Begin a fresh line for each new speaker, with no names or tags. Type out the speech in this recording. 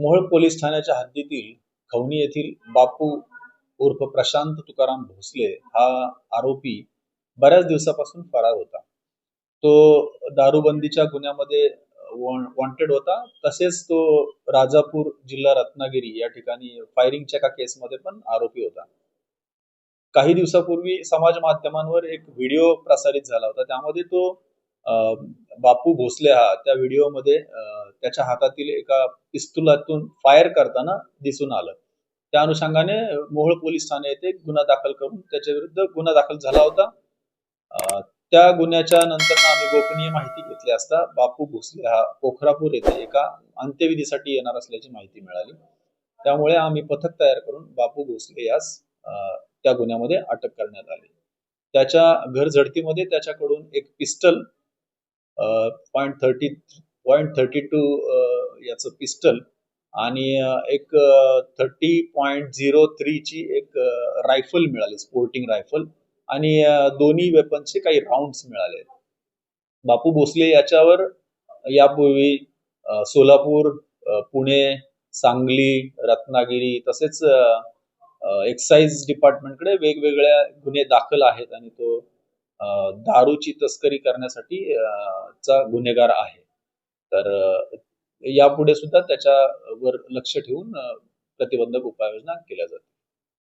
Mohol police ठाण्याच्या हद्दीतील खवणी येथील बापू उर्फ प्रशांत तुकाराम भोसले हा आरोपी बऱ्याच दिवसापासून फरार होता. तो दारूबंदीच्या गुन्ह्यामध्ये वॉन्टेड होता. तसेच तो राजापूर जिल्हा रत्नागिरी या ठिकाणी फायरिंगच्या एका केसमध्ये पण आरोपी होता. काही दिवसापूर्वी समाज माध्यमांवर एक व्हिडिओ प्रसारित झाला होता. त्यामध्ये तो बापू भोसले हा त्या व्हिडिओमध्ये अं, त्याच्या हातातील एका पिस्तुलातून फायर करताना दिसून आलं. त्या अनुषंगाने मोहोळ पोलीस ठाणे येथे गुन्हा दाखल करून त्याच्या विरुद्ध गुन्हा दाखल झाला होता. त्या गुन्ह्याच्या नंतर आम्ही गोपनीय माहिती घेतली असता बापू भोसले हा पोखरापूर येथे एका अंत्यविधीसाठी येणार असल्याची माहिती मिळाली. त्यामुळे आम्ही पथक तयार करून बापू भोसले यास अं, त्या गुन्ह्यामध्ये अटक करण्यात आली. त्याच्या घर झडतीमध्ये त्याच्याकडून एक pistol point thirty point thirty two याचं पिस्टल आणि एक थर्टी पॉईंट झिरो थ्रीची एक रायफल मिळाली स्पोर्टिंग रायफल आणि दोन्ही वेपन्सचे काही राऊंड्स मिळाले. बापू भोसले याच्यावर यापूर्वी सोलापूर पुणे सांगली रत्नागिरी तसेच एक्साईज डिपार्टमेंटकडे वेगवेगळ्या गुन्हे दाखल आहेत आणि तो दारूची तस्करी करण्यासाठी चा गुन्हेगार आहे. तर यापुढे सुद्धा त्याच्यावर लक्ष ठेवून प्रतिबंधक उपाययोजना केल्या जातील.